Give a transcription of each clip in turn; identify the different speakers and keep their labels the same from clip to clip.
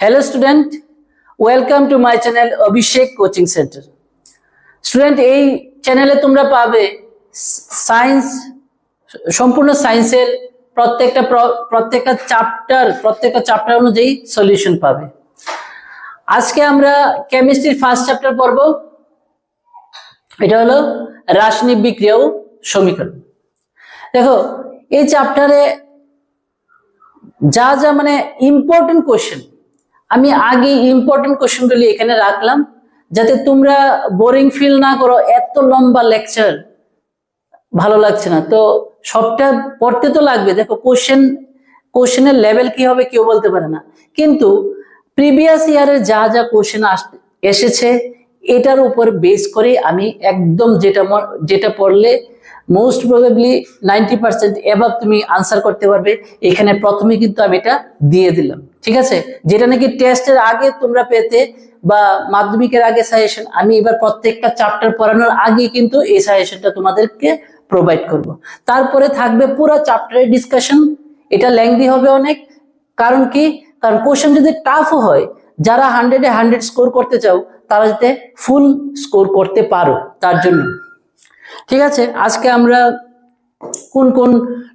Speaker 1: Hello student welcome to my channel Abhishek coaching centre student এই চ্যানেলে তোমরা পাবে সায়েন্স সম্পূর্ণ সায়েন্সের প্রত্যেকটা প্র- প্রত্যেকটা চ্যাপ্টার প্রত্যেকটা চ্যাপ্টার অনুযায়ী সলিউশন পাবে। আজকে আমরা কেমিস্ট্রির ফার্স্ট চ্যাপ্টার পড়ব। এটা হলো রাসায়নিক বিক্রিয়া ও সমীকরণ। দেখো, এই চ্যাপ্টারে যা যা মানে ইম্পর্টেন্ট কোশ্চেন আমি আগে ইম্পর্টেন্ট কোশ্চেনগুলি এখানে রাখলাম, যাতে তোমরা বোরিং ফিল না করো, এত লম্বা লেকচার ভালো লাগছে না। তো সবটা পড়তে তো লাগবে। দেখো কোশ্চেন কোশ্চেনের লেভেল কি হবে কেউ বলতে পারে না। কিন্তু প্রিভিয়াস ইয়ারে যা যা কোশ্চেন এসেছে, এটার উপর বেস করে আমি একদম যেটা যেটা পড়লে মোস্ট প্রবাবলি নাইনটি পার্সেন্ট এবার তুমি আনসার করতে পারবে। এখানে প্রথমে কিন্তু আমি এটা দিয়ে দিলাম। ঠিক আছে? যেটা নাকি টেস্টের আগে তোমরা পেতে বা মাধ্যমিকের আগে সাজেশন আমি এবার প্রত্যেকটা চ্যাপ্টার পড়ানোর আগে কিন্তু এই সাজেশনটা তোমাদেরকে প্রোভাইড করব। তারপরে থাকবে পুরো চ্যাপ্টারের ডিসকাশন এটা লেংদি হবে অনেক। কারণ কি? কারণ কোশ্চেন যদি টাফ হয়, যারা হান্ড্রেডে হান্ড্রেড স্কোর করতে চাও, তারা যাতে ফুল স্কোর করতে পারো তার জন্য। ঠিক আছে? আজকে আমরা কোন কোন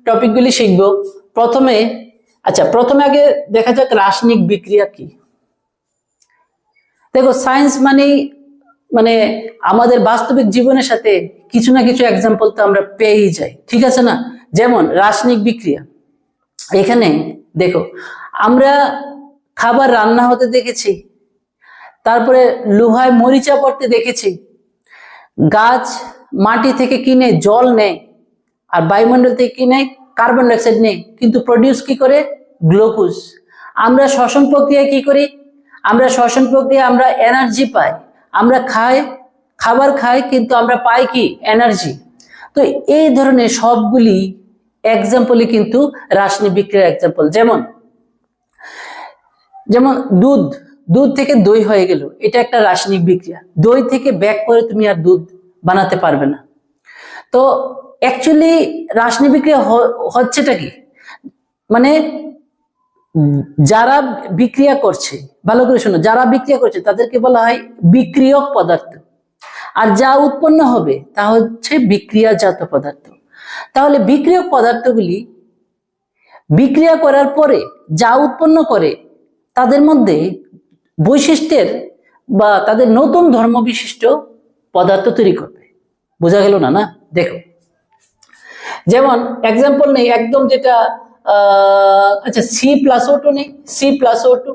Speaker 1: টপিকগুলি শিখব? প্রথমে আচ্ছা প্রথমে আগে দেখা যাক রাসায়নিক বিক্রিয়া কি। দেখো সায়েন্স মানেই মানে আমাদের বাস্তবিক জীবনের সাথে কিছু না কিছু এক্সাম্পল তো আমরা পেয়েই যাই, ঠিক আছে না? যেমন, রাসায়নিক বিক্রিয়া। এখানে দেখো, আমরা খাবার রান্না হতে দেখেছি, তারপরে লোহায় মরিচা পড়তে দেখেছি, গাছ মাটি থেকে কিনে জল নেয়, আর বায়ুমণ্ডল থেকে কিনে কার্বন ডাইঅক্সাইড নেই, কিন্তু প্রডিউস কি করে? গ্লুকোজ আমরা শ্বসন প্রক্রিয়ায় কি করি? আমরা শ্বসন প্রক্রিয়া আমরা এনার্জি পাই। আমরা খাই, খাবার খাই, কিন্তু আমরা পাই কি? এনার্জি তো এই ধরনের সবগুলি এক্সাম্পলই কিন্তু রাসায়নিক বিক্রিয়ার এক্সাম্পল যেমন যেমন দুধ। দুধ থেকে দই হয়ে গেল। এটা একটা রাসায়নিক বিক্রিয়া। দই থেকে ব্যাক করে তুমি আর দুধ বানাতে পারবে না। তো অ্যাকচুয়ালি রাসায়নিক বিক্রিয়া হচ্ছেটা কি? মানে যারা বিক্রিয়া করছে, ভালো করে শোনো, যারা বিক্রিয়া করছে, তাদেরকে বলা হয় বিক্রিয়ক পদার্থ। আর যা উৎপন্ন হবে, তা হচ্ছে বিক্রিয়াজাত পদার্থ। তাহলে বিক্রিয়ক পদার্থগুলি বিক্রিয়া করার পরে যা উৎপন্ন করে, তাদের মধ্যে বৈশিষ্ট্যের বা তাদের নতুন ধর্ম বিশিষ্ট পদার্থ তৈরি করবে। বোঝা গেল না না? দেখো। যেমন এক্সাম্পল নেই, একদম যেটা আচ্ছা সি প্লাস ও টু নেই C plus O two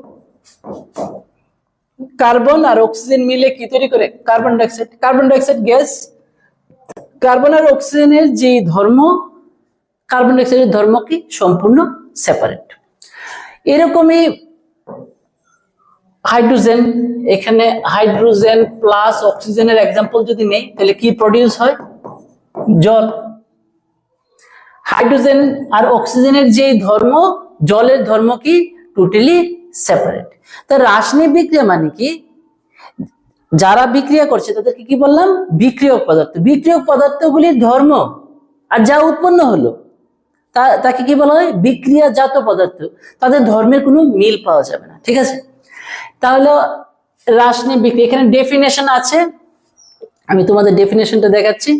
Speaker 1: carbon আর অক্সিজেন মিলে কি তৈরি করে? Carbon dioxide carbon dioxide gas carbon আর অক্সিজেনের যে ধর্ম কার্বন ডাইঅক্সাইডের ধর্ম কি? সম্পূর্ণ সেপারেট এরকমই হাইড্রোজেন এখানে হাইড্রোজেন প্লাস অক্সিজেনের এক্সাম্পল যদি নেই, তাহলে কি প্রডিউস হয়? জল। হাইড্রোজেন আর অক্সিজেনের যে ধর্ম, জলের ধর্ম কি? টোটালি সেপারেট তা রাসায়নিক বিক্রিয়া মানে কি? যারা বিক্রিয়া করছে, তাদেরকে কি বললাম? বিক্রিয়ক পদার্থ। বিক্রিয়ক পদার্থগুলির ধর্ম আর যা উৎপন্ন হলো, তা, তাকে কি বলা হয়? বিক্রিয়াজাত পদার্থ। তাদের ধর্মের কোনো মিল পাওয়া যাবে না। ঠিক আছে? তাহলে রাসায়নিক বিক্রিয়া, এখানে ডেফিনেশন আছে। আমি তোমাদের ডেফিনেশনটা দেখাচ্ছি।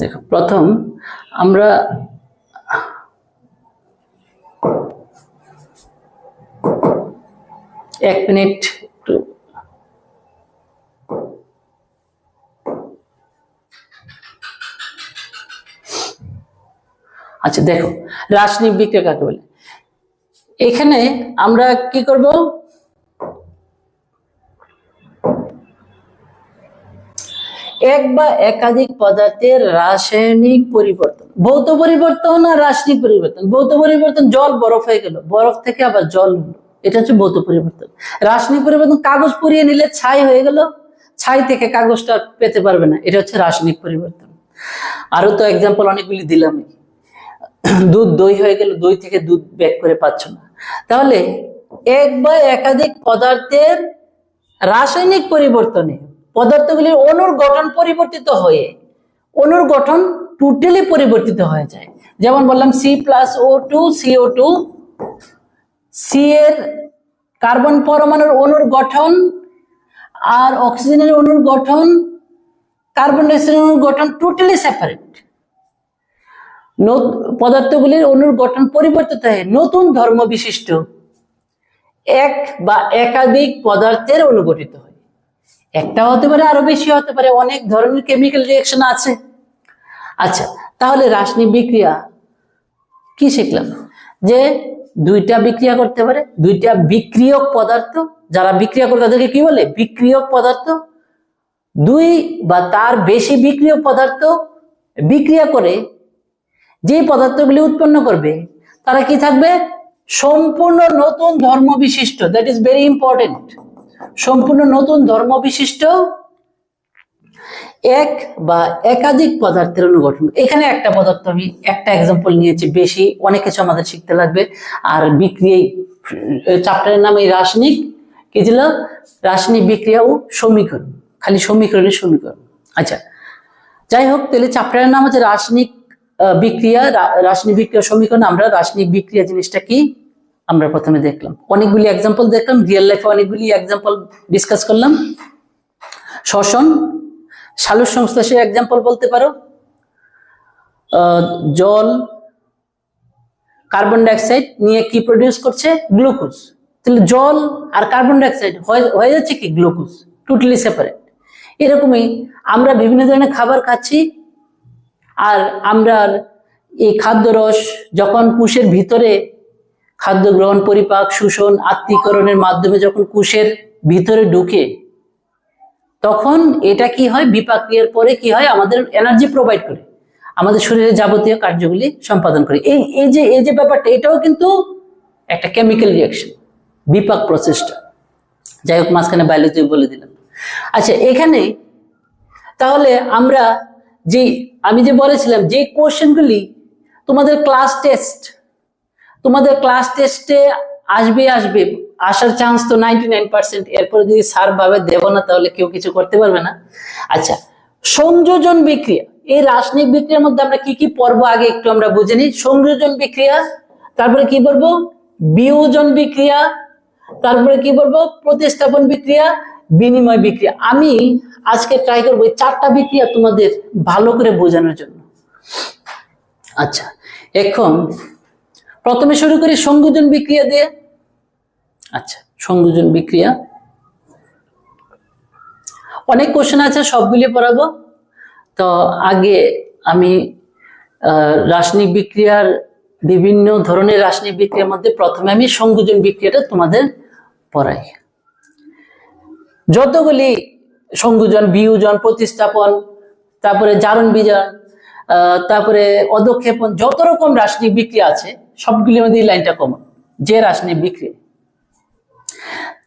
Speaker 1: দেখো, প্রথম আমরা এক মিনিট আচ্ছা দেখো রাসায়নিক বিক্রিয়া কাকে বলে? এখানে আমরা কি করব? এক বা একাধিক পদার্থের রাসায়নিক পরিবর্তন। ভৌত পরিবর্তন আর রাসায়নিক পরিবর্তন। ভৌত পরিবর্তন জল বরফ হয়ে গেল। বরফ থেকে আবার জল হলো। এটা হচ্ছে ভৌত পরিবর্তন। রাসায়নিক পরিবর্তন কাগজ পুড়িয়ে নিলে ছাই হয়ে গেল। ছাই থেকে কাগজটা পেতে পারবে না। এটা হচ্ছে রাসায়নিক পরিবর্তন। আরও তো এক্সাম্পল অনেকগুলি দিলামই দুধ, দই হয়ে গেল। দই থেকে দুধ ব্যাক করে পাচ্ছ না। তাহলে এক বা একাধিক পদার্থের রাসায়নিক পরিবর্তনে পদার্থগুলির অনুর গঠন পরিবর্তিত হয়ে অনুর গঠন টোটালি পরিবর্তিত হয়ে যায়। যেমন বললাম C plus O two CO two C এর কার্বন পরমাণুর অনুর গঠন আর অক্সিজেনের অণুর গঠন কার্বন ডাইঅক্সাইডের অণুর গঠন টোটালি সেপারেট পদার্থগুলির অণুর গঠন পরিবর্তিত হয় নতুন ধর্ম বিশিষ্ট এক বা একাধিক পদার্থের অনুগঠিত হয় একটা হতে পারে, আরও বেশি হতে পারে, অনেক ধরনের কেমিক্যাল রিয়াকশন আছে। আচ্ছা তাহলে রাসায়নিক বিক্রিয়া কি শিখলাম? যে দুইটা বিক্রিয়া করতে পারে, দুইটা বিক্রিয়ক পদার্থ, যারা বিক্রিয়া করে তাদেরকে কি বলে? বিক্রিয়ক পদার্থ। দুই বা তার বেশি বিক্রিয়ক পদার্থ বিক্রিয়া করে যে পদার্থগুলি উৎপন্ন করবে, তারা কি থাকবে? সম্পূর্ণ নতুন ধর্ম বিশিষ্ট দ্যাট ইজ ভেরি ইম্পর্টেন্ট সম্পূর্ণ নতুন ধর্ম বিশিষ্ট এক বা একাধিক পদার্থের অনুগঠন। এখানে একটা পদার্থ আমি একটা এক্সাম্পল নিয়েছি বেশি, অনেক কিছু আমাদের শিখতে লাগবে। আর বিক্রিয়া চ্যাপ্টারের নাম এই রাসায়নিক, কি ছিল? রাসায়নিক বিক্রিয়া ও সমীকরণ। খালি সমীকরণের সমীকরণ। আচ্ছা যাই হোক, তাহলে চ্যাপ্টারের নাম হচ্ছে রাসায়নিক বিক্রিয়া রাসায়নিক বিক্রিয়া সমীকরণ। আমরা রাসায়নিক বিক্রিয়া জিনিসটা কি? আমরা প্রথমে দেখলাম। অনেকগুলি এক্সাম্পল দেখলাম রিয়েল লাইফে অনেকগুলি এক্সাম্পল ডিসকাস করলাম। শ্বসন সালুর সংশ্লেষের এক্সাম্পল বলতে পারো। জল কার্বন ডাইঅক্সাইড নিয়ে কি প্রডিউস করছে? গ্লুকোজ তাহলে জল আর কার্বন ডাইঅক্সাইড হয়ে- যাচ্ছে কি? গ্লুকোজ টোটালি সেপারেট এরকমই আমরা বিভিন্ন ধরনের খাবার খাচ্ছি আর আমরা এই খাদ্যরস যখন কোষের ভিতরে খাদ্য গ্রহণ, পরিপাক, শোষণ আত্মীকরণের মাধ্যমে যখন কোষের ভিতরে ঢুকে, তখন এটা কি হয়? বিপাক ক্রিয়ার পরে কি হয়? আমাদের এনার্জি প্রোভাইড করে। আমাদের শরীরে যাবতীয় কার্যগুলি সম্পাদন করে। এই এই যে এই যে ব্যাপারটা, এটাও কিন্তু একটা কেমিক্যাল রিয়াকশন বিপাক প্রসেসটা যাই হোক, মাঝখানে বায়োলজি বলে দিলাম। আচ্ছা এখানে তাহলে আমরা যে, আমি যে বলেছিলাম যে কোশ্চেনগুলি তোমাদের ক্লাস টেস্ট তোমাদের ক্লাস টেস্টে আসবে আসবে। আসার চান্স তো নাইনটি নাইন পার্সেন্ট এরপরে যদি স্যার ভাবে দেব না, তাহলে কেউ কিছু করতে পারবে না। আচ্ছা সংযোজন বিক্রিয়া। এই রাসায়নিক বিক্রিয়ার মধ্যে আমরা কি কি পর্ব আগে একটু আমরা বুঝে নিই। সংযোজন বিক্রিয়া, তারপরে কি বলব বিয়োজন বিক্রিয়া, তারপরে কি বলব প্রতিস্থাপন বিক্রিয়া, বিনিময় বিক্রিয়া। আমি আজকে ট্রাই করব চারটা বিক্রিয়া তোমাদের ভালো করে বোঝানোর জন্য। আচ্ছা এখন প্রথমে শুরু করি সংযোজন বিক্রিয়া দিয়ে। আচ্ছা সংযোজন বিক্রিয়া। অনেক কোশ্চেন আছে সবগুলি পড়াবো। তো আগে আমি রাসায়নিক বিক্রিয়ার বিভিন্ন ধরনের রাসায়নিক বিক্রিয়ার মধ্যে প্রথমে আমি সংযোজন বিক্রিয়াটা তোমাদের পড়াই। যতগুলি সংযোজন বিয়োজন প্রতিস্থাপন তারপরে জারণ আহ, তারপরে অধক্ষেপণ যত রকম রাসায়নিক বিক্রিয়া আছে সবগুলির মধ্যে এই লাইনটা কমন যে রাসায়নিক বিক্রিয়া।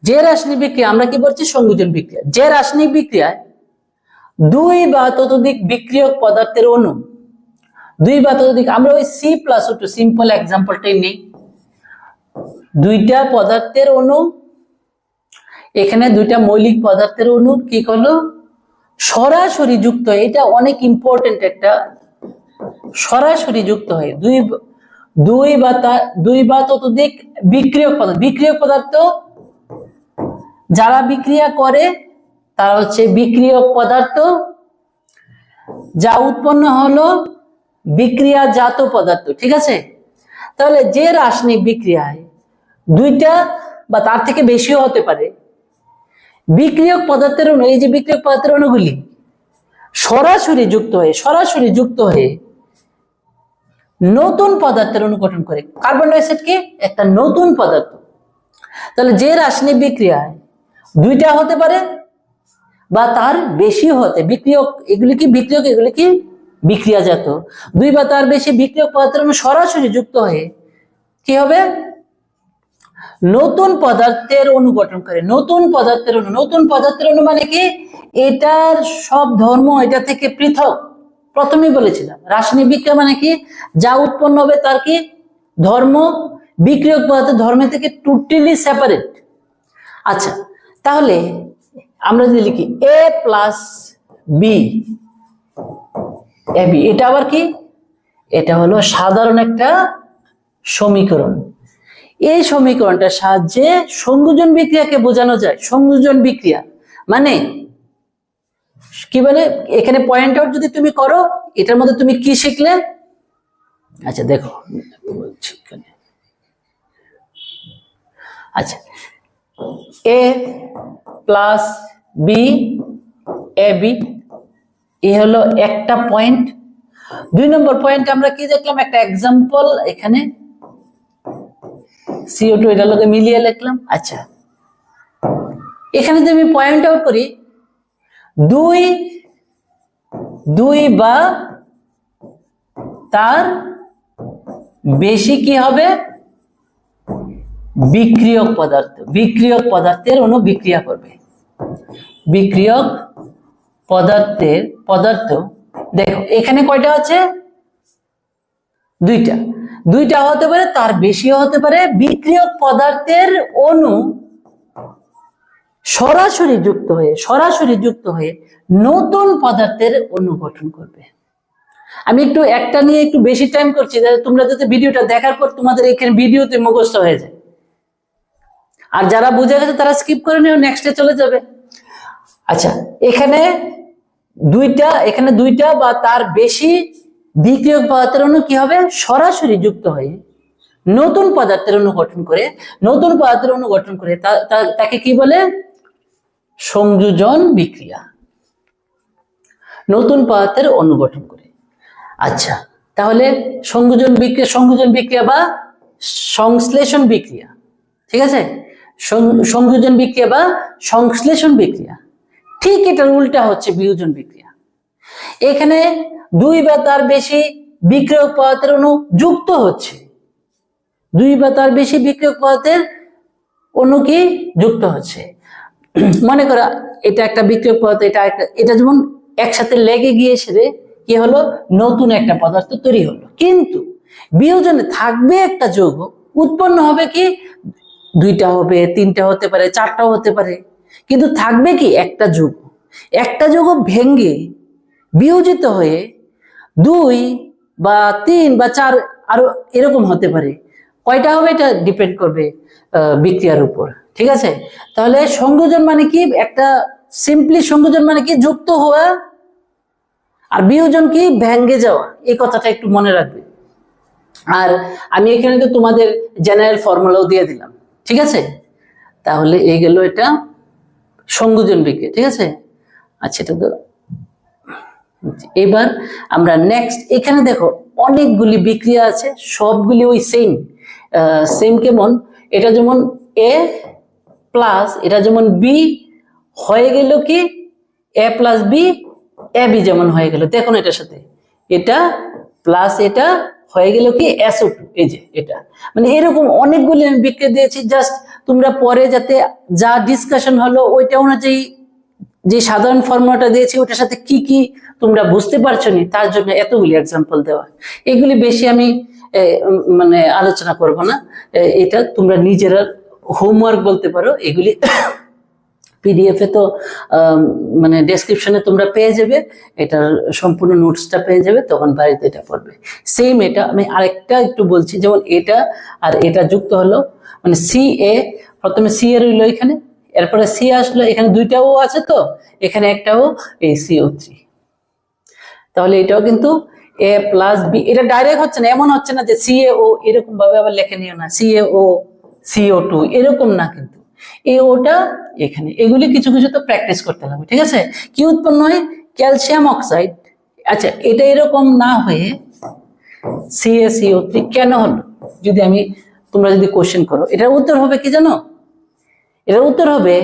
Speaker 1: যে রাসায়নিক বিক্রিয়া, আমরা কি বলছি? সংযোজন বিক্রিয়া। যে রাসায়নিক বিক্রিয়ায় দুই বা ততোধিক বিক্রিয়ক পদার্থের অণু, দুই বা ততোধিক, আমরা ওই সি প্লাস টু সিম্পল এক্সাম্পলটাই নেই। দুইটা পদার্থের অণু, এখানে দুইটা মৌলিক পদার্থের অণু, কি করল? সরাসরি যুক্ত এটা অনেক ইম্পর্টেন্ট একটা, সরাসরি যুক্ত হয়, দুই দুই বা দুই বা ততোধিক বিক্রিয়ক পদার্থ বিক্রিয়ক পদার্থ যারা বিক্রিয়া করে, তারা হচ্ছে বিক্রিয়ক পদার্থ। যা উৎপন্ন হলো বিক্রিয়াজাত পদার্থ, ঠিক আছে? তাহলে যে রাসায়নিক বিক্রিয়ায় দুইটা বা তার থেকে বেশিও হতে পারে, বিক্রিয়ক পদার্থের অণু এই যে বিক্রিয়ক পদার্থের অণুগুলি সরাসরি যুক্ত হয়ে, সরাসরি যুক্ত হয়ে নতুন পদার্থের অনুগঠন করে। কার্বন ডাইঅক্সাইড কি? একটা নতুন পদার্থ। তাহলে যে রাসায়নিক বিক্রিয়ায় দুইটা হতে পারে বা তার বেশি হতে, বিক্রিয়ক এগুলি কি বিক্রিয়ক, এগুলি কি বিক্রিয়াজাত। দুই বা তার বেশি বিক্রিয়ক পদার্থের অণু সরাসরি যুক্ত হয়ে কি হবে? নতুন পদার্থের অণু গঠন করে। নতুন পদার্থের অণু নতুন পদার্থের অণু মানে কি? এটার সব ধর্ম এটা থেকে পৃথক। প্রথমেই বলেছিলাম, রাসায়নিক বিক্রিয়া মানে কি? যা উৎপন্ন হবে তার কি? ধর্ম, বিক্রিয়ক পদার্থের ধর্ম থেকে টোটালি সেপারেট আচ্ছা তাহলে আমরা যদি লিখি এ প্লাস বি এবি এটা আবার কি? এটা হলো সাধারণ একটা সমীকরণ। এই সমীকরণটার সাহায্যে সংযোজন বিক্রিয়াকে বোঝানো যায়। সংযোজন বিক্রিয়া মানে কি বলে? এখানে পয়েন্ট আউট যদি তুমি করো, এটার মধ্যে তুমি কি শিখলে? আচ্ছা দেখো। আচ্ছা। A plus B A B A হলো একটা পয়েন্ট দুই নম্বর পয়েন্ট আমরা কি দেখলাম? একটা এক্সাম্পল এখানে। সিও টু এটার লোকে মিলিয়ে লিখলাম। আচ্ছা। এখানে যদি আমি পয়েন্ট আউট করি দুই দুই বা তার বেশি কি হবে? বিক্রিয়ক পদার্থ। বিক্রিয়ক পদার্থের অণু বিক্রিয়া করবে। বিক্রিয়ক পদার্থের পদার্থ, দেখো, এখানে কয়টা আছে? দুইটা। দুইটা হতে পারে, তার বেশিও হতে পারে। বিক্রিয়ক পদার্থের অণু সরাসরি যুক্ত হয়ে, সরাসরি যুক্ত হয়ে নতুন পদার্থের অণু গঠন করবে। আমি একটু একটা নিয়ে একটু বেশি টাইম করছি তোমরা যাতে ভিডিওটা দেখার পর তোমাদের এখানে ভিডিওতে মুখস্থ হয়ে যায়। আর যারা বুঝে গেছে তারা স্কিপ করে নিও নেক্সটে চলে যাবে। আচ্ছা এখানে দুইটা এখানে দুইটা বা তার বেশি বিক্রিয়ক পদার্থের অণু কি হবে? সরাসরি যুক্ত হয়ে নতুন পদার্থের অণু গঠন করে, নতুন পদার্থের অণু গঠন করে তাকে কি বলে? সংযোজন বিক্রিয়া। নতুন পদার্থের অনুগঠন করে। আচ্ছা তাহলে সংযোজন বিক্রিয়া সংযোজন বিক্রিয়া বা সংশ্লেষণ বিক্রিয়া, ঠিক আছে? সংযোজন বিক্রিয়া বা সংশ্লেষণ বিক্রিয়া। ঠিক এটার উল্টা হচ্ছে বিয়োজন বিক্রিয়া। এখানে দুই বা তার বেশি বিক্রিয়ক পদার্থের অণু যুক্ত হচ্ছে। দুই বা তার বেশি বিক্রিয়ক পদার্থের অণু কি? যুক্ত হচ্ছে। মনে করো, এটা একটা বিক্রিয়ক পদার্থ, এটা একটা, এটা যেমন একসাথে লেগে গিয়েছে রে কি হলো নতুন একটা পদার্থ তৈরি হলো। কিন্তু বিয়োজনে থাকবে একটা যৌগ, উৎপন্ন হবে কি? দুইটা হবে, তিনটা হতে পারে, চারটাও হতে পারে। কিন্তু থাকবে কি? একটা যুগ। একটা যৌগ ভেঙ্গে বিয়োজিত হয়ে দুই বা তিন বা চার আরও এরকম হতে পারে। কয়টা হবে? এটা ডিপেন্ড করবে বিক্রিয়ার উপর। ঠিক আছে? তাহলে সংযোজন মানে কি? একটা সিম্পলি সংযোজন মানে কি? যুক্ত হওয়া আর বিয়োজন কি? ভেঙ্গে যাওয়া। এই কথাটা একটু মনে রাখবে। আর আমি এখানে তো তোমাদের জেনারেল ফর্মুলাও দিয়ে দিলাম। ঠিক আছে? তাহলে এই গেল এটা সংযোজন বিক্রিয়া। ঠিক আছে? আচ্ছা এটা তো এবার আমরা নেক্সট এখানে দেখো অনেকগুলি বিক্রিয়া আছে, সবগুলি ওই সেম সেম কেমন? এটা যেমন এ প্লাস এটা যেমন বি হয়ে গেল কি? A plus B A B যেমন হয়ে গেল। দেখুন এটার সাথে। এটা প্লাস এটা হয়ে গেল কি? এসও টু এই যে এটা। মানে এরকম অনেকগুলি আমি বিক্রিয়া দিয়েছি। জাস্ট তোমরা পরে যাতে যা ডিসকাশন হলো, ওইটা অনুযায়ী যে সাধারণ ফর্মুলাটা দিয়েছি, ওটার সাথে কি কি তোমরা বুঝতে পারছ নি তার জন্য এতগুলি এক্সাম্পল দেওয়া। এগুলি বেশি আমি মানে আলোচনা করব না। এটা তোমরা নিজেরা হোমওয়ার্ক বলতে পারো, এগুলি পিডিএফ এ তো মানে ডেসক্রিপশনে তোমরা পেয়ে যাবে, এটার সম্পূর্ণ নোটসটা পেয়ে যাবে, তখন বাড়িতে এটা পড়বে। সেম এটা, আমি আরেকটা একটু বলছি, যেমন এটা আর এটা যুক্ত হলো মানে সি এ প্রথমে সি এ রইল এখানে, এরপরে সি আসলো, এখানে দুইটাও আছে তো, এখানে একটাও এই সিও থ্রি তাহলে এটাও কিন্তু এ প্লাস বি এটা ডাইরেক্ট হচ্ছে না, এমন হচ্ছে না যে সিএ ও এরকম ভাবে আবার লেখে নিও না সিএ ও সিও টু এরকম না কিন্তু। এ ওটা এখানে। এগুলি কিছু কিছু তো প্র্যাকটিস করতে লাগবে ঠিক আছে? কি উৎপন্ন হয়? Calcium oxide. আচ্ছা এটা এরকম না হয়ে সিএসিও থ্রি কেন হলো? যদি আমি, তোমরা যদি কোশ্চেন করো, এটার উত্তর হবে কি জানো? এটার উত্তর হবে,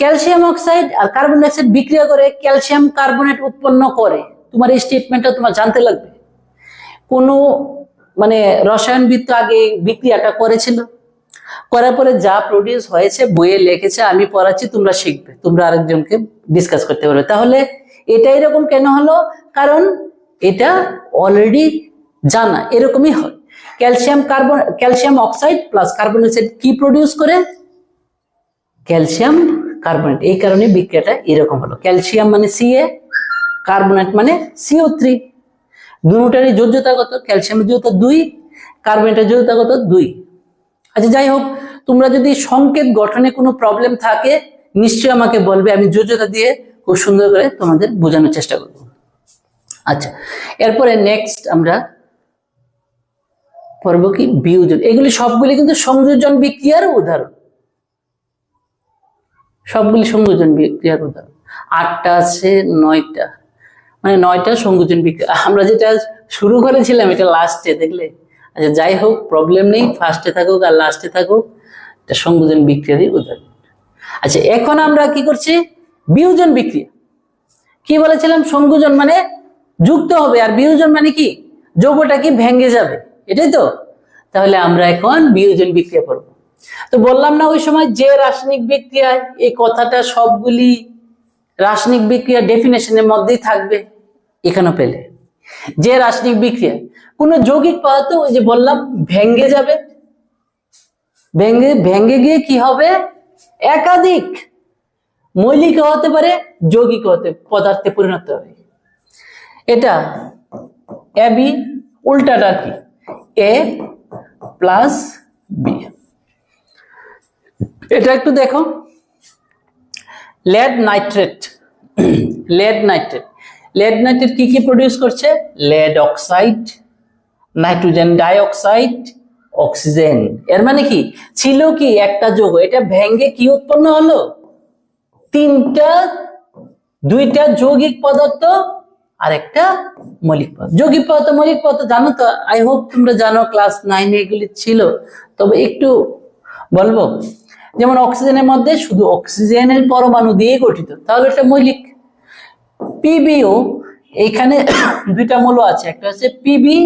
Speaker 1: ক্যালসিয়াম অক্সাইড আর কার্বন ডাইঅক্সাইড বিক্রিয়া করে ক্যালসিয়াম কার্বনেট উৎপন্ন করে। তোমার এই স্টেটমেন্টটা তোমার জানতে লাগবে। কোনো মানে রসায়নবিদ আগে বিক্রিয়াটা করেছিল। করার পরে যা প্রডিউস হয়েছে, বইয়ে লিখেছে, আমি পড়াচ্ছি, তোমরা শিখবে। তোমরা আরেকজনকে ডিসকাস করতে পারবে। তাহলে এটা এরকম কেন হলো? কারণ এটা অলরেডি জানা, এরকমই হয়। Calcium carbon calcium oxide plus carbon dioxide কি প্রডিউস করে? ক্যালসিয়াম কার্বনেট এই কারণে বিক্রিয়াটা এরকম হলো। ক্যালসিয়াম মানে সিএ কার্বনেট মানে সিও থ্রি দুটারই যোজ্যতা কত ক্যালসিয়ামের যোজ্যতা দুই কার্বনেটের যোজ্যতা কত দুই। আচ্ছা যাই হোক, তোমরা যদি সংকেত গঠনে কোনো প্রবলেম থাকে, নিশ্চয়ই আমাকে বলবে, আমি যোজ্যতা দিয়ে খুব সুন্দর করে তোমাদের বোঝানোর চেষ্টা করব। আচ্ছা এরপরে নেক্সট আমরা পড়ব কি? বিয়োজন। এগুলি সবগুলি কিন্তু সংযোজন বিক্রিয়ার উদাহরণ। সবগুলি সংযোজন বিক্রিয়ার উদাহরণ। আটটা আছে, নয়টা। মানে নয়টা সংযোজন বিক্রিয়া। আমরা যেটা শুরু করেছিলাম, এটা লাস্টে দেখলে? আচ্ছা যাই হোক প্রবলেম নেই ফার্স্টে থাকুক আর লাস্টে থাকুক, এটা সংযোজন বিক্রিয়ারই উদাহরণ। আচ্ছা এখন আমরা কি করছি? বিয়োজন বিক্রিয়া। কি বলেছিলাম? সংযোজন মানে যুক্ত হবে, আর বিয়োজন মানে কি? যৌগটা কি? ভেঙে যাবে। এটাই তো? তাহলে আমরা এখন বিয়োজন বিক্রিয়া করব। তো বললাম না ওই সময় যে রাসায়নিক বিক্রিয়ায় এই কথাটা সবগুলি রাসায়নিক বিক্রিয়া ডেফিনেশনের মধ্যেই থাকবে, এখানেও পেলে। যে রাসায়নিক বিক্রিয়া কোন যৌগিক পদার্থ ওই যে বললাম, ভেঙ্গে যাবে। ভেঙ্গে ভেঙ্গে গিয়ে কি হবে? একাধিক মৌলিক হতে পারে যৌগিক হতে, পদার্থে পরিণত হবে। এটা এ বি উল্টাটা কি? এ প্লাস বি এটা একটু দেখো। Lead nitrate lead nitrate lead nitrate কি কি প্রডিউস করছে? Lead oxide nitrogen dioxide, oxygen. এর মানে কি? ছিল কি একটা যৌগ, এটা ভেঙ্গে কি উৎপন্ন হলো? তিনটা, দুইটা যৌগিক পদার্থ আর একটা মৌলিক পদার্থ। যৌগিক পদার্থ, মৌলিক পদার্থ জানো তো? আই হোপ তোমরা জানো ক্লাস নাইনে এগুলি ছিল। তবে একটু বলব, যেমন অক্সিজেনের মধ্যে শুধু অক্সিজেনের পরমাণু দিয়ে গঠিত, তাহলে এটা মৌলিক। পিবিও এইখানে দুইটা মৌল আছে, একটা হচ্ছে পিবি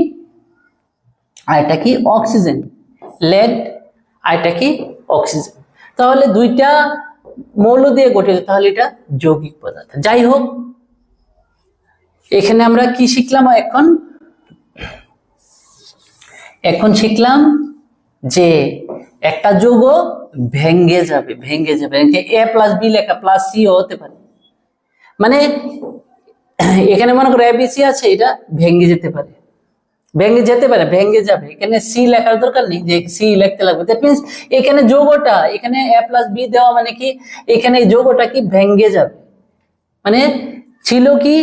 Speaker 1: আর এটা কি অক্সিজেন লেড আর এটা কি অক্সিজেন তাহলে দুইটা মৌল দিয়ে গঠিত, তাহলে এটা যৌগিক পদার্থ। যাই হোক, এখানে আমরা কি শিখলাম এখন? এখন শিখলাম যে একটা যৌগ ভেঙ্গে যাবে ভেঙ্গে যাবে। এ প্লাস বি লেখা প্লাস সিও হতে পারে। মানে এখানে মনে করো এবিসি আছে, এটা ভেঙ্গে যেতে পারে। ভেঙ্গে যেতে পারে, ভেঙে যাবে। এখানে সি লেখার দরকার নেই যে সি লিখতে লাগবে। দ্যাট এখানে যৌগটা, এখানে এ প্লাস বি দেওয়া মানে কি? এখানে যৌগটা কি ভেঙে যাবে। মানে ছিল কি?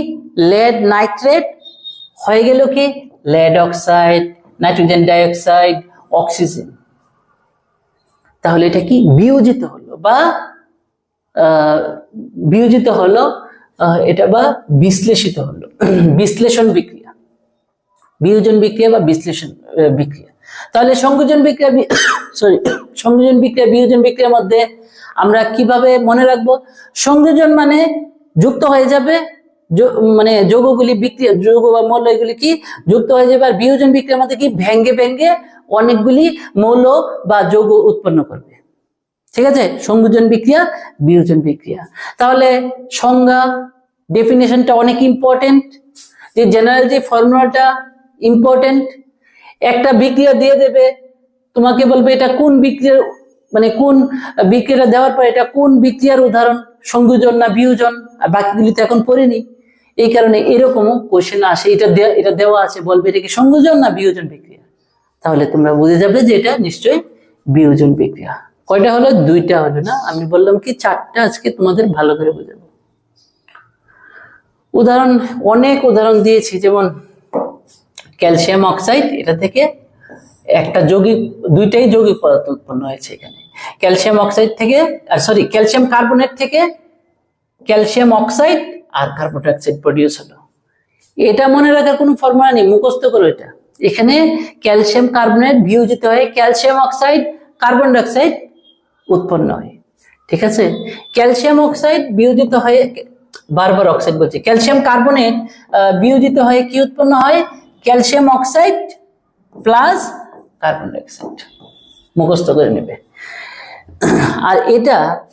Speaker 1: লেড নাইট্রেট হয়ে গেল কি? Lead oxide nitrogen dioxide oxygen তাহলে এটা কি? বিয়োজিত হলো বা বিয়োজিত হলো এটা বা বিশ্লেষিত হলো। বিশ্লেষণ বিক্রিয়া। বিয়োজন বিক্রিয়া বা বিশ্লেষণ বিক্রিয়া। তাহলে সংযোজন বিক্রিয়া সরি সংযোজন বিক্রিয়া, বিয়োজন বিক্রিয়ার মধ্যে আমরা কীভাবে মনে রাখব? সংযোজন মানে যুক্ত হয়ে যাবে মানে যৌগগুলি বিক্রিয়া, যৌগ বা মৌল এগুলি কি? যুক্ত হয়ে যাবে আর বিয়োজন বিক্রিয়ার মধ্যে কি? ভেঙ্গে ভেঙ্গে অনেকগুলি মৌল বা যৌগ উৎপন্ন করবে। ঠিক আছে? সংযোজন বিক্রিয়া, বিয়োজন বিক্রিয়া। তাহলে সংজ্ঞা ডেফিনেশনটা অনেক ইম্পর্টেন্ট যে জেনারেল যে ফর্মুলাটা ইম্পর্টেন্ট একটা বিক্রিয়া দিয়ে দেবে, তোমাকে বলবে এটা কোন বিক্রিয়ার মানে কোন বিক্রিয়া দেওয়ার পর এটা কোন বিক্রিয়ার উদাহরণ, সংযোজন না বিয়োজন, আর বাকিগুলি তো এখন পড়িনি এই কারণে এরকমও কোশ্চেন আসে, এটা এটা দেওয়া আছে, বলবে এটা কি সংযোজন না বিয়োজন বিক্রিয়া? তাহলে তোমরা বুঝে যাবে যে এটা নিশ্চয়ই বিয়োজন বিক্রিয়া। কয়টা হলো? দুইটা হলো না? আমি বললাম কি চারটা আজকে তোমাদের ভালো করে বোঝাবো। উদাহরণ, অনেক উদাহরণ দিয়েছি, যেমন ক্যালসিয়াম অক্সাইড, এটা থেকে একটা যৌগিক, দুইটাই যৌগিক পদার্থ উৎপন্ন হয়েছে এখানে। ক্যালসিয়াম অক্সাইড থেকে সরি ক্যালসিয়াম কার্বনেট থেকে ক্যালসিয়াম অক্সাইড আর কার্বন ডাইঅক্সাইড প্রডিউস হলো। এটা মনে রাখার কোনো ফর্মুলা নেই, মুখস্থ করো এটা। এখানে ক্যালসিয়াম কার্বনেট বিয়োজিত হয়ে ক্যালসিয়াম অক্সাইড, কার্বন ডাইঅক্সাইড উৎপন্ন হয়। ঠিক আছে? ক্যালসিয়াম অক্সাইড বিয়োজিত হয়ে, বারবার অক্সাইড বলছি, ক্যালসিয়াম কার্বনেট বিয়োজিত হয়ে কি উৎপন্ন হয়? Calcium oxide plus carbon dioxide মুখস্থ করে নেবে। আর এটা,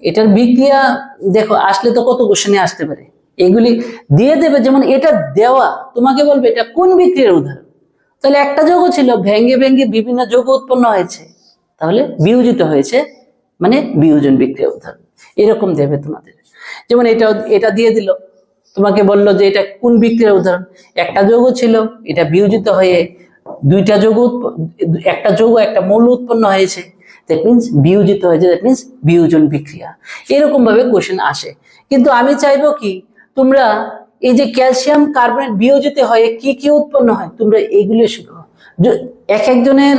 Speaker 1: এটার বিক্রিয়া, দেখো, আসলে তো কত কোশ্চেনে আসতে পারে। এগুলি দিয়ে দেবে, যেমন এটা দেওয়া, তোমাকে বলবে এটা কোন বিক্রিয়ার উদাহরণ? তাহলে একটা যৌগ ছিল, ভেঙ্গে ভেঙ্গে বিভিন্ন যৌগ উৎপন্ন হয়েছে। তাহলে বিয়োজিত হয়েছে মানে বিয়োজন বিক্রিয়া উদাহরণ। এরকম দেবে তোমাদের। যেমন এটা এটা দিয়ে দিল তোমাকে বলল যে এটা কোন বিক্রিয়ার উদাহরণ? একটা যৌগ ছিল, এটা বিয়োজিত হয়ে দুইটা যৌগ একটা যৌগ, একটা মৌল উৎপন্ন হয়েছে। দ্যাট মিনস বিয়োজিত হয়েছে দ্যাট মিনস বিয়োজন বিক্রিয়া। এরকম ভাবে কোশ্চেন আসে। কিন্তু আমি চাইব কি, তোমরা এই যে ক্যালসিয়াম কার্বনেট বিয়োজিত হয়ে কি কি উৎপন্ন হয়, তোমরা এগুলো য- এক একজনের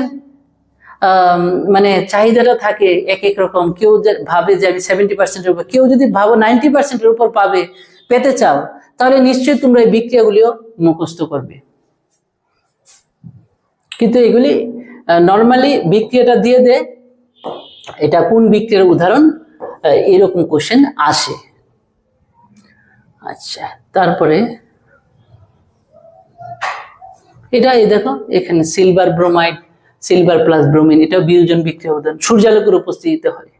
Speaker 1: মানে চাহিদাটা থাকে এক এক রকম। কেউ ভাবে যে আমি সেভেন্টি পার্সেন্টের উপর, কেউ যদি ভাবো নাইনটি পার্সেন্টের উপর পাবে পেতে চাও, তাহলে নিশ্চয়ই তোমরা এই বিক্রিয়াগুলিও মুখস্থ করবে। কিন্তু এগুলি নর্মালি বিক্রিয়াটা দিয়ে দে, এটা কোন বিক্রিয়ার উদাহরণ? এরকম কোশ্চেন আসে। আচ্ছা তারপরে, এটা এই দেখো, এখানে silver bromide silver plus bromine এটা বিয়োজন বিক্রিয়া উদাহরণ। সূর্যালোকের উপস্থিতিতে হয়।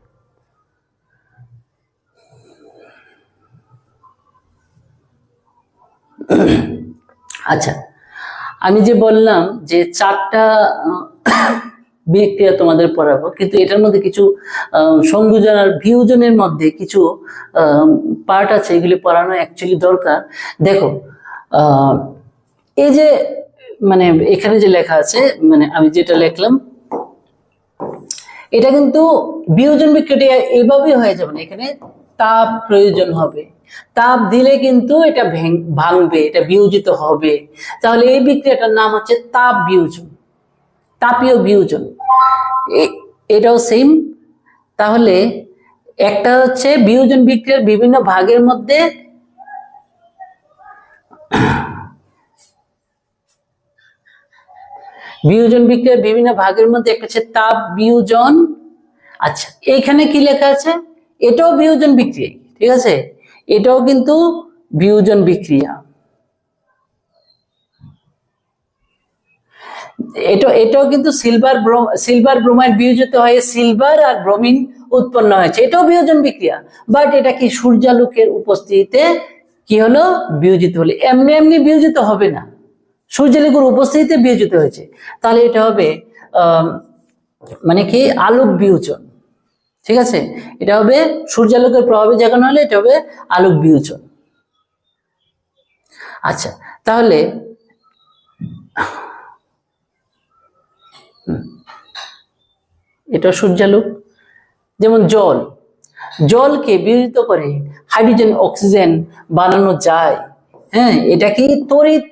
Speaker 1: আচ্ছা আমি যে বললাম যে চারটা বিক্রিয়া তোমাদের পড়াবো, কিন্তু এটার মধ্যে কিছু সংযোজন আর বিয়োজনের মধ্যে কিছু পার্ট আছে, এগুলি পড়ানো অ্যাকচুয়ালি দরকার। দেখো এই যে মানে এখানে যে লেখা আছে মানে আমি যেটা লিখলাম, এটা কিন্তু বিয়োজন বিক্রিয়াটা এইভাবেই হয়ে যাবে না। এখানে তাপ প্রয়োজন হবে। তাপ দিলে কিন্তু এটা ভাঙবে, এটা বিয়োজিত হবে। তাহলে এই বিক্রিয়াটার নাম হচ্ছে তাপ বিয়োজন, তাপীয় বিয়োজন। এটাও সেম তাহলে একটা হচ্ছে বিয়োজন বিক্রিয়ার বিভিন্ন ভাগের মধ্যে বিয়োজন বিক্রিয়ার বিভিন্ন ভাগের মধ্যে একটা হচ্ছে তাপ বিয়োজন। আচ্ছা এইখানে কি লেখা আছে? এটাও বিয়োজন বিক্রিয়া, ঠিক আছে? এটাও কিন্তু বিয়োজন বিক্রিয়া। এটা, এটাও কিন্তু সিলভার সিলভার ব্রোমাইড বিয়োজিত হয়ে সিলভার আর ব্রোমিন উৎপন্ন হয়েছে। এটাও বিয়োজন বিক্রিয়া। বাট এটা কি সূর্যালোকের উপস্থিতিতে কি হলো? বিয়োজিত হলে। এমনি এমনি বিয়োজিত হবে না। সূর্যালোকের উপস্থিতিতে বিয়োজিত হয়েছে। তাহলে এটা হবে মানে কি? আলোক বিয়োজন। ঠিক আছে? এটা হবে সূর্যালোকের প্রভাবে জাগানো হলে এটা হবে আলোক বিয়োজন। আচ্ছা তাহলে। এটা সূর্যালোক, যেমন জল। জলকে বিয়োজিত করে হাইড্রোজেন, অক্সিজেন বানানো যায়। হ্যাঁ এটা কি তড়িৎ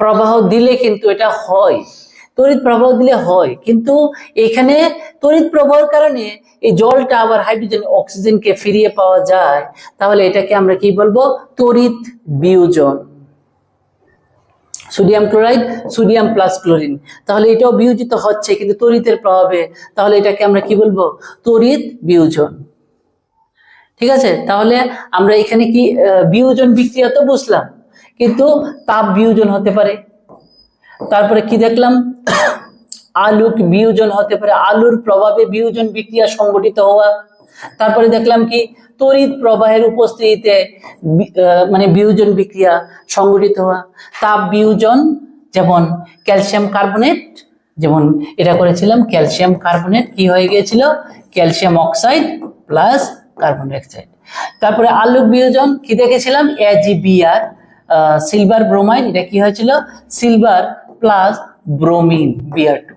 Speaker 1: প্রবাহ দিলে কিন্তু এটা হয়। তড়িৎ প্রবাহ দিলে হয়। কিন্তু এখানে তড়িৎ প্রবাহের কারণে এই জলটা আবার হাইড্রোজেন অক্সিজেনকে ফিরিয়ে পাওয়া যায়। তাহলে এটাকে আমরা কি বলব? তড়িৎ বিয়োজন। Sodium chloride sodium plus chlorine তাহলে এটাও বিয়োজিত হচ্ছে, কিন্তু তড়িতের প্রভাবে। তাহলে এটাকে আমরা কি বলব? তড়িৎ বিয়োজন। ঠিক আছে? তাহলে আমরা এখানে কি বিয়োজন বিক্রিয়া তো বুঝলাম। কিন্তু তাপ বিয়োজন হতে পারে। তারপরে কি দেখলাম? আলোক বিয়োজন হতে পারে, আলুর প্রভাবে বিয়োজন বিক্রিয়া সংগঠিত হওয়া। তারপরে দেখলাম কি? তড়িৎ প্রবাহের উপস্থিতিতে মানে বিয়োজন বিক্রিয়া সংগঠিত হওয়া। তাপ বিয়োজন, যেমন ক্যালসিয়াম কার্বনেট, যেমন এটা করেছিলাম, ক্যালসিয়াম কার্বনেট কি হয়ে গিয়েছিল? Calcium oxide plus carbon dioxide. তারপরে আলোক বিয়োজন কি দেখেছিলাম? এজিবিআর সিলভার ব্রোমাইড এটা কি হয়েছিল? Silver plus bromine BR two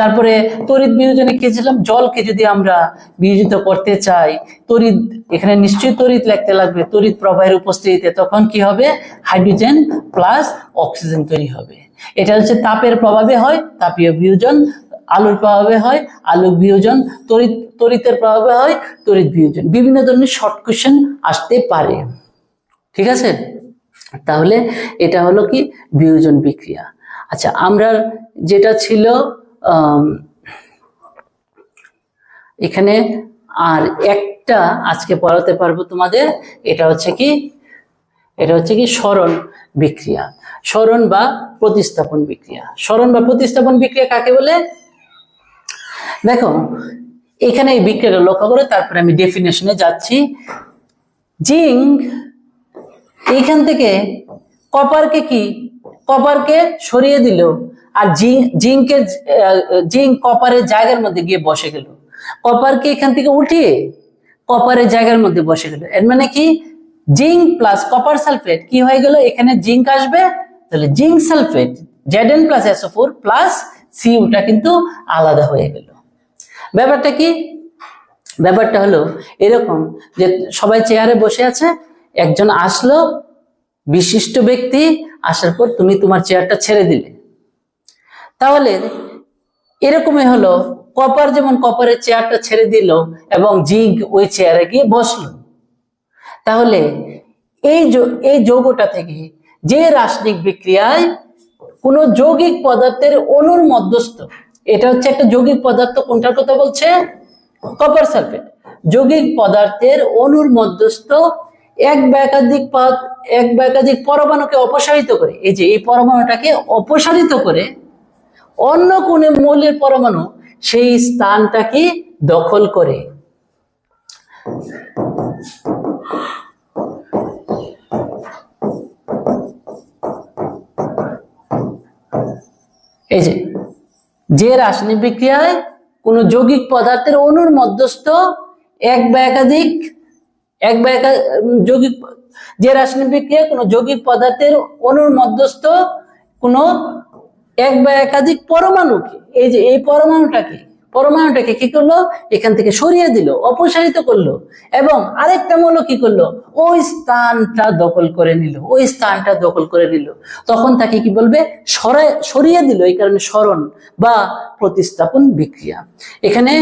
Speaker 1: তারপরে তড়িৎ বিয়োজনে কি ছিলাম জলকে যদি আমরা বিয়োজিত করতে চাই, তড়িৎ, এখানে নিশ্চয়ই তড়িৎ লিখতে লাগবে, তড়িৎ প্রবাহের উপস্থিতিতে, তখন কি হবে? হাইড্রোজেন প্লাস অক্সিজেন তৈরি হবে। এটা হচ্ছে তাপের প্রভাবে হয়, তাপীয় বিয়োজন আলোর প্রভাবে হয়, আলোক বিয়োজন তড়িৎ, তড়িতের প্রভাবে হয়, তড়িৎ বিয়োজন। বিভিন্ন ধরনের শর্ট কোশ্চেন আসতে পারে। ঠিক আছে? তাহলে এটা হলো কি? বিয়োজন বিক্রিয়া। আচ্ছা আমরা যেটা ছিল এখানে আর একটা আজকে পড়াতে পারব তোমাদের, এটা হচ্ছে কি, এটা হচ্ছে কি স্মরণ বিক্রিয়া। স্মরণ বা প্রতিস্থাপন বিক্রিয়া। স্মরণ বা প্রতিস্থাপন বিক্রিয়া কাকে বলে? দেখো, এখানে এই বিক্রিয়াটা লক্ষ্য করে, তারপরে আমি ডেফিনেশনে যাচ্ছি। জিঙ্ক এইখান থেকে কপারকে কি কপারকে সরিয়ে দিল আর জিঙ্ক, জিঙ্কের জিঙ্ক কপারের জায়গার মধ্যে গিয়ে বসে গেল। কপারকে এখান থেকে উঠিয়ে কপারের জায়গার মধ্যে বসে গেল। এর মানে কি? জিঙ্ক প্লাস কপার সালফেট কি হয়ে গেল? এখানে জিঙ্ক আসবে, তাহলে zinc sulphate ZN plus SO four plus সিউটা কিন্তু আলাদা হয়ে গেল। ব্যাপারটা কি? ব্যাপারটা হলো এরকম যে সবাই চেয়ারে বসে আছে, একজন আসলো বিশিষ্ট ব্যক্তি আসার পর তুমি তোমার চেয়ারটা ছেড়ে দিলে। তাহলে এরকমই হলো, কপার যেমন কপারের চেয়ারটা ছেড়ে দিল এবং জিঙ্ক ওই চেয়ারে গিয়ে বসল। তাহলে এই এই যৌগটা থেকে যে রাসায়নিক বিক্রিয়ায় কোনো যৌগিক পদার্থের অণুর মধ্যস্থ, এটা হচ্ছে একটা যৌগিক পদার্থ, কোনটার কথা বলছে? Copper sulphate. যৌগিক পদার্থের অণুর মধ্যস্থ এক বা একাধিক পদ, এক বা একাধিক পরমাণুকে অপসারিত করে, এই যে এই পরমাণুটাকে অপসারিত করে, অন্য কোন মৌলের পরমাণু সেই স্থানটাকে দখল করে। এই যে যে রাসায়নিক বিক্রিয়ায় কোনো যৌগিক পদার্থের অণুর মধ্যস্থ এক বা একাধিক এক বা যৌগিক, যে রাসায়নিক বিক্রিয়া যৌগিক পদার্থের অণুর মধ্যস্থ এক বা একাধিক পরমাণুকে, এই যে, এই পরমাণুটাকে পরমাণুটাকে কি করল? এখান থেকে সরিয়ে দিল, অপসারিত করল, এবং আরেকটা মূল কি করল? ওই স্থানটা দখল করে নিল, ওই স্থানটা দখল করে নিল। তখন তাকে কি বলবে? সরিয়ে দিল, এই কারণে স্মরণ বা প্রতিস্থাপন বিক্রিয়া। এখানে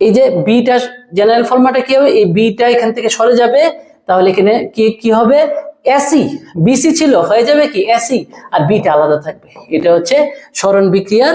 Speaker 1: এই যে বিটা জেনারেল ফর্মাটা কি হবে? এই বিটা এখান থেকে সরে যাবে, তাহলে এখানে কি কি হবে? এসি বিসি ছিল, হয়ে যাবে কি? এসি আর বিটা আলাদা থাকবে। এটা হচ্ছে স্মরণ বিক্রিয়ার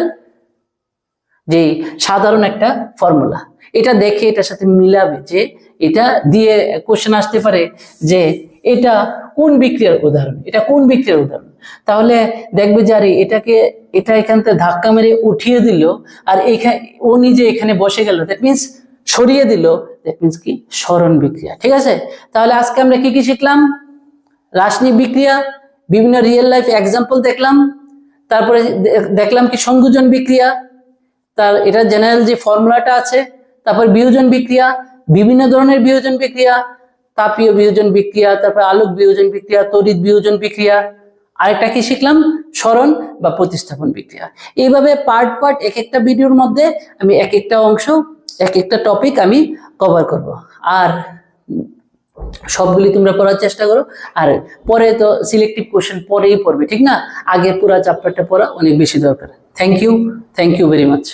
Speaker 1: যে সাধারণ একটা ফর্মুলা এটা দেখে এটার সাথে মিলাবে যে এটা দিয়ে কোশ্চেন আসতে পারে যে এটা কোন বিক্রিয়ার উদাহরণ? এটা কোন বিক্রিয়ার উদাহরণ? তাহলে দেখবে যে, আরে, এটাকে, এটা এখান থেকে ধাক্কা মেরে উঠিয়ে দিল, আর এখানে ও নিজে এখানে বসে গেল। দ্যাট মিনস সরিয়ে দিল। দ্যাট মিনস কি? স্মরণ বিক্রিয়া। ঠিক আছে? তাহলে আজকে আমরা কি কি শিখলাম? রাসায়নিক বিক্রিয়া, বিভিন্ন রিয়েল লাইফ এক্সাম্পল দেখলাম, তারপরে দেখলাম কি সংযোজন বিক্রিয়া, তার, এটা জেনারেল যে ফর্মুলাটা আছে, তারপর বিয়োজন বিক্রিয়া, বিভিন্ন ধরনের বিয়োজন বিক্রিয়া তাপীয় বিয়োজন বিক্রিয়া, তারপর আলোক বিয়োজন বিক্রিয়া, তড়িৎ বিয়োজন বিক্রিয়া, আরেকটা কি শিখলাম? স্মরণ বা প্রতিস্থাপন বিক্রিয়া। এইভাবে পার্ট পার্ট এক একটা ভিডিওর মধ্যে আমি এক একটা অংশ, এক একটা টপিক আমি কভার করব। আর সবগুলি তোমরা পড়ার চেষ্টা করো। আর পরে তো সিলেক্টিভ কোশ্চেন পরেই পড়বে, ঠিক না? আগে পুরো চ্যাপ্টারটা পড়া অনেক বেশি দরকার। Thank you thank you very much